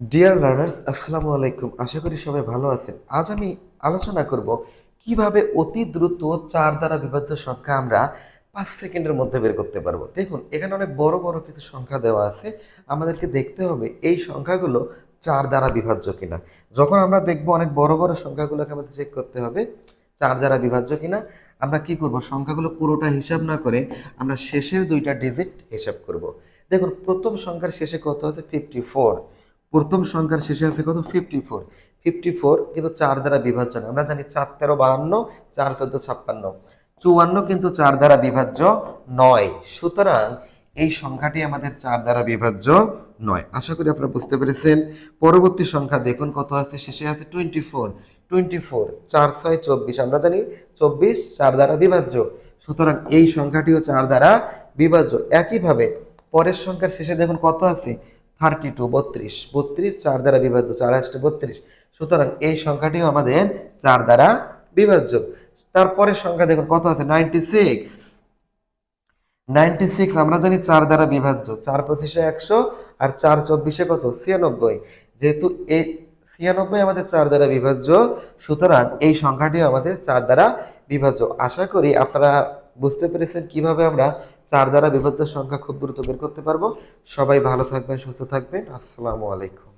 Dear learners আসসালামু আলাইকুম। আশা করি সবাই ভালো আছেন। আজ আমি আলোচনা করব কীভাবে অতি দ্রুত চার দ্বারা বিভাজ্য সংখ্যা আমরা পাঁচ সেকেন্ডের মধ্যে বের করতে পারব। দেখুন, এখানে অনেক বড় বড় কিছু সংখ্যা দেওয়া আছে। আমাদেরকে দেখতে হবে এই সংখ্যাগুলো চার দ্বারা বিভাজ্য কিনা। যখন আমরা দেখব অনেক বড় বড় সংখ্যাগুলোকে আমাদের চেক করতে হবে, চার দ্বারা বিভাজ্য কিনা, আমরা কি করব? সংখ্যাগুলো পুরোটা হিসাব না করে আমরা শেষের দুইটা ডিজিট হিসাব করব। দেখুন, প্রথম সংখ্যার শেষে কত আছে? ফিফটি ফোর প্রথম সংখ্যার শেষে আছে কত? ফিফটি ফোর ফিফটি ফোর কিন্তু চার দ্বারা বিভাজ্য আমরা জানি চার, তেরো, বাহান্ন, চার, চোদ্দ, ছাপ্পান্ন। চুয়ান্ন কিন্তু চার দ্বারা বিভাজ্য নয়। সুতরাং এই সংখ্যাটি আমাদের চার দ্বারা বিভাজ্য নয়। আশা করি আপনারা বুঝতে পেরেছেন। পরবর্তী সংখ্যা দেখুন কত আছে। শেষে আছে টোয়েন্টি ফোর টোয়েন্টি ফোর চার, ছয়, চব্বিশ। আমরা জানি চব্বিশ চার দ্বারা বিভাজ্য। সুতরাং এই সংখ্যাটিও চার দ্বারা বিভাজ্য। একইভাবে পরের সংখ্যার শেষে দেখুন কত আছে? থার্টি টু বত্রিশ। বত্রিশ, চার দ্বারা বিভাজ্য চার আসতে বত্রিশ। সুতরাং এই সংখ্যাটিও আমাদের চার দ্বারা বিভাজ্য তারপরের সংখ্যা দেখুন, কত আছে? Ninety six. নাইনটি সিক্স, আমরা জানি চার দ্বারা বিভাজ্য চার পঁচিশে একশো আর চার চব্বিশে কত? ছিয়ানব্বই। যেহেতু এই ছিয়ানব্বই আমাদের চার দ্বারা বিভাজ্য সুতরাং এই সংখ্যাটিও আমাদের চার দ্বারা বিভাজ্য আশা করি আপনারা বুঝতে পেরেছেন কীভাবে আমরা চার দ্বারা বিভক্ত সংখ্যা খুব দ্রুত বের করতে পারব? সবাই ভালো থাকবেন, সুস্থ থাকবেন। আসসালামু আলাইকুম।